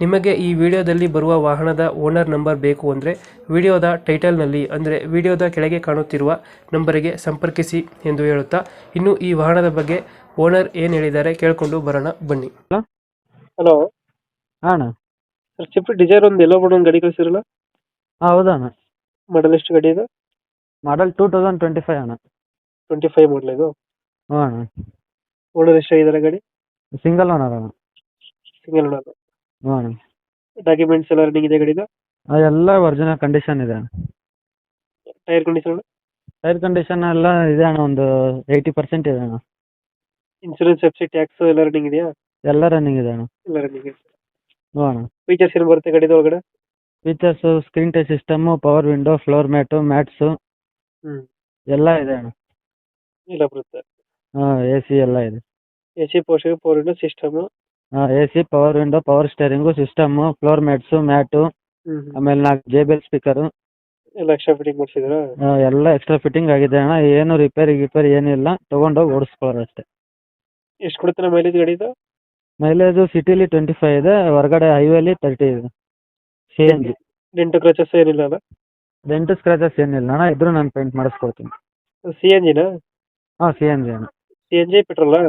ನಿಮಗೆ ಈ ವಿಡಿಯೋದಲ್ಲಿ ಬರುವ ವಾಹನದ ಓನರ್ ನಂಬರ್ ಬೇಕು ಅಂದರೆ ವಿಡಿಯೋದ ಟೈಟಲ್ನಲ್ಲಿ ಅಂದರೆ ವಿಡಿಯೋದ ಕೆಳಗೆ ಕಾಣುತ್ತಿರುವ ನಂಬರಿಗೆ ಸಂಪರ್ಕಿಸಿ ಎಂದು ಹೇಳುತ್ತಾ ಇನ್ನು ಈ ವಾಹನದ ಬಗ್ಗೆ ಓನರ್ ಏನು ಹೇಳಿದ್ದಾರೆ ಕೇಳಿಕೊಂಡು ಬರೋಣ ಬನ್ನಿ? ಹಲೋ? ಹಾಂ ಅಣ್ಣ. ಸರ್ ಚಿಪ್ ಡಿಸೈರ್ ಒಂದು ಎಲ್ಲೋ ಬಿಡೋ ಒಂದು ಗಾಡಿ ಕಳಿಸಿರಲ್ಲ ಹಾಂ ಹೌದಾ ಅಣ್ಣ. ಮಾಡಲ್ ಎಷ್ಟು ಗಾಡಿ ಇದು? Model two thousand twenty five ಅಣ್ಣ. ಟ್ವೆಂಟಿ ಫೈವ್ ಮಾಡಲ್ ಇದು? ಹ್ಞೂ ಅಣ್ಣ. ಓನರ್ ಎಷ್ಟಾಗಿದ್ದಾರೆ ಗಾಡಿ? ಸಿಂಗಲ್ ಓನರ್ ಅಣ್ಣ. ಸಿಂಗಲ್ ಓನರ್ ಹ್ಞೂ ಅಣ್ಣ ಡಾಕ್ಯುಮೆಂಟ್ಸ್ ಎಲ್ಲ ರನ್ನಿಂಗ್ ಇದೆ ಗಾಡಿದು? ಅದೆಲ್ಲ ಒರಿಜಿನಲ್ ಕಂಡೀಷನ್ ಇದೆ ಟೈರ್ ಕಂಡೀಷನ್ ಟೈರ್ ಕಂಡೀಷನ್ ಎಲ್ಲ ಇದೆ ಅಣ್ಣ ಒಂದು ಏಯ್ಟಿ ಪರ್ಸೆಂಟ್ ಇದೆ ಅಣ್ಣ. ಇನ್ಸೂರೆನ್ಸ್ ಎಫ್ಸಿ ಟ್ಯಾಕ್ಸ್ ಎಲ್ಲ ರನ್ನಿಂಗ್ ಇದೆಯಾ? ಎಲ್ಲ ರನ್ನಿಂಗ್ ಇದೆ ಅಣ್ಣ. ಎಲ್ಲ ರನ್ನಿಂಗ್ ಇದೆ. ಹ್ಞೂ ಅಣ್ಣ ಫೀಚರ್ಸ್ ಏನು ಬರುತ್ತೆ ಗಾಡಿದು ಒಳಗಡೆ? Features screen touch system power window floor mat mats ಹ್ಞೂ ಎಲ್ಲ ಇದೆ ಅಣ್ಣ. ಇಲ್ಲ ಬರುತ್ತೆ. ಹಾಂ ಎ ಸಿ ಎಲ್ಲ ಇದೆ. A C portion four window system ಹಾಂ A C power window power steering system floor mats mat ಆಮೇಲೆ ನಾಲ್ಕು ಜೆ ಬಿ ಎಲ್ ಸ್ಪೀಕರು ಎಲ್ಲ ಎಕ್ಸ್ಟ್ರಾ ಫಿಟ್ಟಿಂಗ್ ಎಲ್ಲ ಎಕ್ಸ್ಟ್ರಾ ಫಿಟ್ಟಿಂಗ್ ಆಗಿದೆ ಅಣ್ಣ. ಏನು ರಿಪೇರಿ ಗಿಪೇರಿ ಏನಿಲ್ಲ ತೊಗೊಂಡೋಗಿ ಓಡಿಸ್ಕೊಳ್ಳೋದು ಅಷ್ಟೇ. ಎಷ್ಟು ಕೊಡುತ್ತೆ ಮೈಲೇಜ್ ಗಾಡಿದು? ಮೈಲೇಜು ಸಿಟಿಲಿ ಟ್ವೆಂಟಿ ಫೈವ್ ಇದೆ. ಹೊರಗಡೆ ಹೈವೇಲಿ ತರ್ಟಿ ಇದೆ. C N G dent scratches ಏನಿಲ್ಲ ಅಲ್ಲ ಡೆಂಟು ಸ್ಕ್ರಾಚಸ್ ಏನಿಲ್ಲ ಅಣ್ಣ. ಇದ್ರೂ ನಾನು ಪೇಂಟ್ ಮಾಡಿಸ್ಕೊಡ್ತೀನಿ. ಸಿ ಎನ್ ಜಿನ ಹಾಂ ಸಿ ಎನ್ ಜಿ ಅಣ್ಣ. ಸಿ ಎನ್ ಜಿ ಪೆಟ್ರೋಲಾ?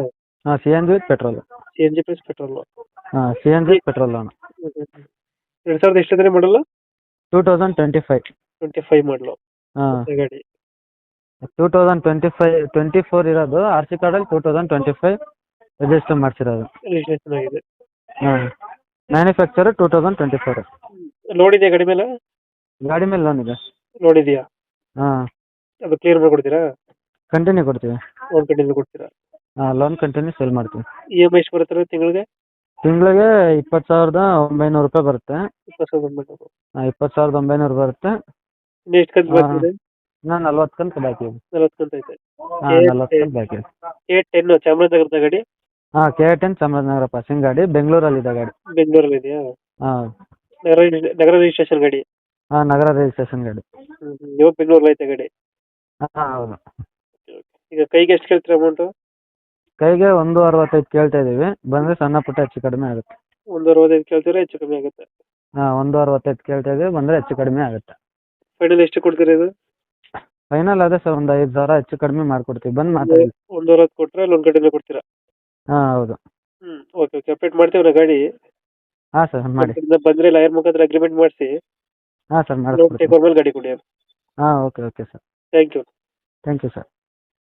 ಹಾಂ C N G with petrol C N G plus petrol ಹಾಂ ಸಿ ಎನ್ ಜಿ ಪೆಟ್ರೋಲ್ ಅಣ್ಣ. ಎರಡು ಸಾವಿರದ ಎಷ್ಟಿದ್ರೆ ಮಾಡಲ್ಲ two thousand twenty five twenty five model. ಹಾಂ. ಗಾಡಿ two thousand twenty five twenty four ಇರೋದು. ಆರ್ ಸಿ ಕಾರ್ಡಲ್ಲಿ two thousand twenty five register ಮಾಡಿಸಿರೋದು. Registration ಆಗಿದೆ. ಹಾಂ. Manufacture two thousand twenty four load ಇದೆಯಾ ಗಾಡಿ ಮೇಲೆ? ಗಾಡಿ ಮೇಲೆ ಲೋನ್ ಇದೆ. ಲೋಡ್ ಇದೆಯಾ? ಹಾಂ. ಅದು ಕ್ಲಿಯರ್ ಮಾಡ್ಕೊಡ್ತೀರಾ? ಕಂಟಿನ್ಯೂ ಕೊಡ್ತೀವಿ. ಲೋನ್ ಕಂಟಿನ್ಯೂ ಕೊಡ್ತೀರಾ? ಲೋನ್ ಕಂಟಿನ್ಯೂ ಸೇಲ್ ಮಾಡ್ತೀವಿ. ಇ ಎಂ ಐ ಎಷ್ಟು ಬರುತ್ತೆ ತಿಂಗಳಿಗೆ? ತಿಂಗಳಿಗೆ ಇಪ್ಪತ್ತು ಸಾವಿರದ ಒಂಬೈನೂರು ರೂಪಾಯಿ ಬರುತ್ತೆ. ಇಪ್ಪತ್ತು ಸಾವಿರದ ಒಂಬೈನೂರು. ಇಪ್ಪತ್ತು ಸಾವಿರದ ಒಂಬೈನೂರು ಬರುತ್ತೆ. ಇನ್ನು ಎಷ್ಟು ಕಂತು ಬಾಕಿ ಇದೆ ನಾನು ನಲ್ವತ್ತು ಕಂತು ಬಾಕಿ ಇದೆ. ನಲವತ್ತು ಕಂತು ಐತೆ. ಹಾಂ ನಲ್ವತ್ತು ಕಂತು ಬಾಕಿ ಇದೆ. ಏಟ್ ಟೆನ್ ಚಾಮರಾಜನಗರದ ಗಾಡಿ? ಹಾಂ ಕೆ ಟೆನ್ ಚಾಮರಾಜನಗರ ಪಾಸಿಂಗ್ ಗಾಡಿ ಬೆಂಗಳೂರಲ್ಲಿ ಇದೆ ಗಾಡಿ. ಬೆಂಗಳೂರಲ್ಲಿ ಇದೆಯಾ? ಹಾಂ. ನಗರ ನಗರ ರಿಜಿಸ್ಟ್ರೇಷನ್ ಗಾಡಿ? ಹಾಂ ನಗರ ರಿಜಿಸ್ಟ್ರೇಷನ್ ಗಾಡಿ. ಇವಾಗ ಬೆಂಗಳೂರಲ್ಲಿ ಐತೆ ಗಾಡಿ? ಹಾಂ ಹೌದು. ಈಗ ಕೈಗೆ ಎಷ್ಟು ಕೇಳ್ತೀರಾ ಅಮೌಂಟು ಕೈಗೆ ಒಂದು ಅರವತ್ತೈದು ಕೇಳ್ತಾ ಇದ್ದೀವಿ. ಬಂದ್ರೆ ಸಣ್ಣ ಪುಟ್ಟ ಹೆಚ್ಚು ಕಡಿಮೆ ಆಗುತ್ತೆ. ಒಂದು ಅರವತ್ತೈದು ಕೇಳ್ತೀರಾ ಹೆಚ್ಚು ಕಮ್ಮಿ ಆಗುತ್ತೆ? ಹಾ ಒಂದು ಅರವತ್ತೈದು ಕೇಳ್ತಾ ಇದೀವಿ ಬಂದ್ರೆ ಹೆಚ್ಚು ಕಡಿಮೆ ಆಗುತ್ತೆ. ಫೈನಲ್ ಎಷ್ಟು ಕೊಡ್ತೀರಾ ಇದು? ಫೈನಲ್ ಅದೇ ಸರ್ ಒಂದ್ ಐದು ಸಾವಿರ ಹೆಚ್ಚು ಕಡಿಮೆ ಮಾಡ್ಕೊಡ್ತೀವಿ. ಬಂದ್ ಮಾತಾಡಿ. ಒಂದು ಅರವತ್ತು ಕೊಟ್ಟರೆ ಲೋನ್ ಕಡಿಮೆ ಕೊಡ್ತೀರಾ? ಹಾ ಹೌದು. ಹ್ಮ್ ಓಕೆ ಓಕೆ ಅಪ್ಡೇಟ್ ಮಾಡ್ತೀವಿ ಗಾಡಿ. ಹಾ ಸರ್ ಮಾಡಿ. ಬಂದ್ರೆ ಲಾಯರ್ ಮುಖಾಂತರ ಅಗ್ರಿಮೆಂಟ್ ಮಾಡಿಸಿ. ಹಾ ಸರ್ ಮೇಲೆ ಗಾಡಿ ಕೊಡಿ ಹಾ okay okay sir thank you thank you sir